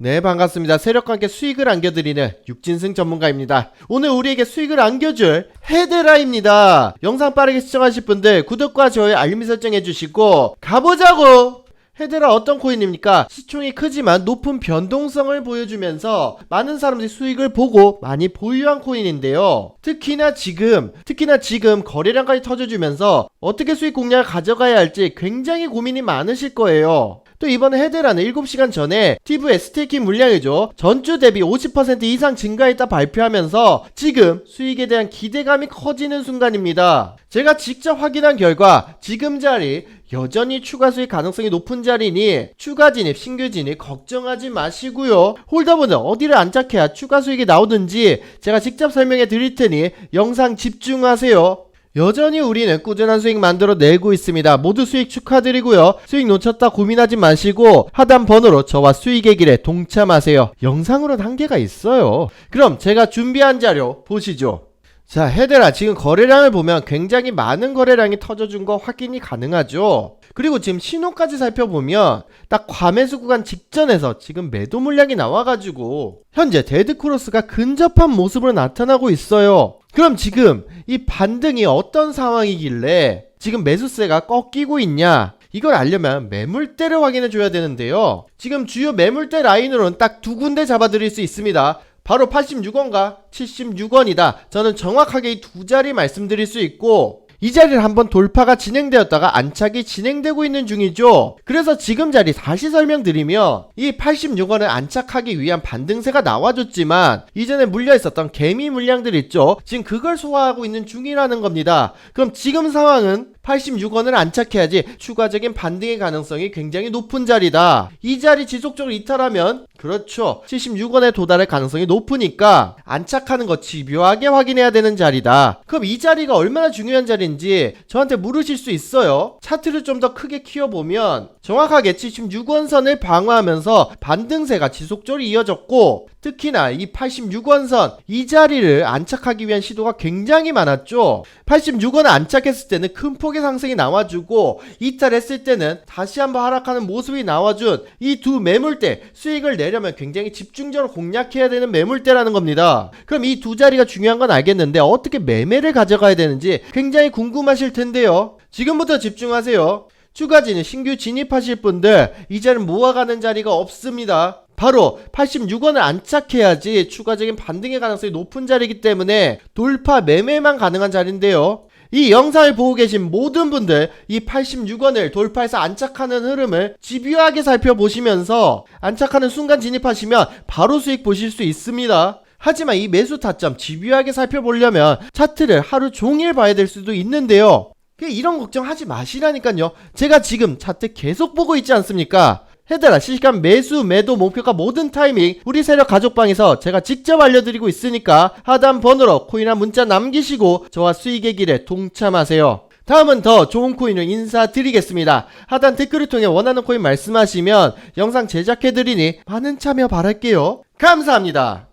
네, 반갑습니다. 세력과 함께 수익을 안겨드리는 육진승 전문가입니다. 오늘 우리에게 수익을 안겨줄 헤데라입니다. 영상 빠르게 시청하실 분들 구독과 좋아요 알림 설정 해주시고 가보자고! 헤데라 어떤 코인입니까? 시총이 크지만 높은 변동성을 보여주면서 많은 사람들이 수익을 보고 많이 보유한 코인인데요. 특히나 지금, 특히나 지금 거래량까지 터져주면서 어떻게 수익 공략을 가져가야 할지 굉장히 고민이 많으실 거예요. 또 이번에 헤데라는 7시간 전에 TV의 스테이킹 물량이죠. 전주 대비 50% 이상 증가했다 발표하면서 지금 수익에 대한 기대감이 커지는 순간입니다. 제가 직접 확인한 결과 지금 자리 여전히 추가 수익 가능성이 높은 자리니 추가 진입, 신규 진입 걱정하지 마시고요. 홀더분은 어디를 안착해야 추가 수익이 나오든지 제가 직접 설명해 드릴 테니 영상 집중하세요. 여전히 우리는 꾸준한 수익 만들어 내고 있습니다. 모두 수익 축하드리고요. 수익 놓쳤다 고민하지 마시고 하단 번호로 저와 수익의 길에 동참하세요. 영상으로는 한계가 있어요. 그럼 제가 준비한 자료 보시죠. 자, 헤데라 지금 거래량을 보면 굉장히 많은 거래량이 터져준 거 확인이 가능하죠. 그리고 지금 신호까지 살펴보면 딱 과매수 구간 직전에서 지금 매도 물량이 나와가지고 현재 데드크로스가 근접한 모습으로 나타나고 있어요. 그럼 지금 이 반등이 어떤 상황이길래 지금 매수세가 꺾이고 있냐? 이걸 알려면 매물대를 확인해 줘야 되는데요. 지금 주요 매물대 라인으로는 딱 두 군데 잡아드릴 수 있습니다. 바로 86원과 76원이다. 저는 정확하게 이 두 자리 말씀드릴 수 있고 이 자리를 한번 돌파가 진행되었다가 안착이 진행되고 있는 중이죠. 그래서 지금 자리 다시 설명드리면 이 86원을 안착하기 위한 반등세가 나와줬지만 이전에 물려 있었던 개미 물량들 있죠. 지금 그걸 소화하고 있는 중이라는 겁니다. 그럼 지금 상황은 86원을 안착해야지 추가적인 반등의 가능성이 굉장히 높은 자리다. 이 자리 지속적으로 이탈하면 그렇죠. 76원에 도달할 가능성이 높으니까 안착하는 거 집요하게 확인해야 되는 자리다. 그럼 이 자리가 얼마나 중요한 자리인지 저한테 물으실 수 있어요. 차트를 좀 더 크게 키워보면 정확하게 76원 선을 방어하면서 반등세가 지속적으로 이어졌고 특히나 이 86원 선 이 자리를 안착하기 위한 시도가 굉장히 많았죠. 86원을 안착했을 때는 큰 폭의 상승이 나와주고 이탈했을 때는 다시 한번 하락하는 모습이 나와준 이 두 매물대 수익을 내려면 굉장히 집중적으로 공략해야 되는 매물대라는 겁니다. 그럼 이 두 자리가 중요한 건 알겠는데 어떻게 매매를 가져가야 되는지 굉장히 궁금하실 텐데요. 지금부터 집중하세요. 추가 진입 신규 진입하실 분들 이제는 모아가는 자리가 없습니다. 바로 86원을 안착해야지 추가적인 반등의 가능성이 높은 자리이기 때문에 돌파 매매만 가능한 자리인데요. 이 영상을 보고 계신 모든 분들 이 86원을 돌파해서 안착하는 흐름을 집요하게 살펴보시면서 안착하는 순간 진입하시면 바로 수익 보실 수 있습니다. 하지만 이 매수 타점 집요하게 살펴보려면 차트를 하루 종일 봐야 될 수도 있는데요. 그 이런 걱정하지 마시라니까요. 제가 지금 차트 계속 보고 있지 않습니까? 헤드라 실시간 매수 매도 목표가 모든 타이밍 우리 세력 가족방에서 제가 직접 알려드리고 있으니까 하단 번호로 코인한 문자 남기시고 저와 수익의 길에 동참하세요. 다음은 더 좋은 코인을 인사드리겠습니다. 하단 댓글을 통해 원하는 코인 말씀하시면 영상 제작해드리니 많은 참여 바랄게요. 감사합니다.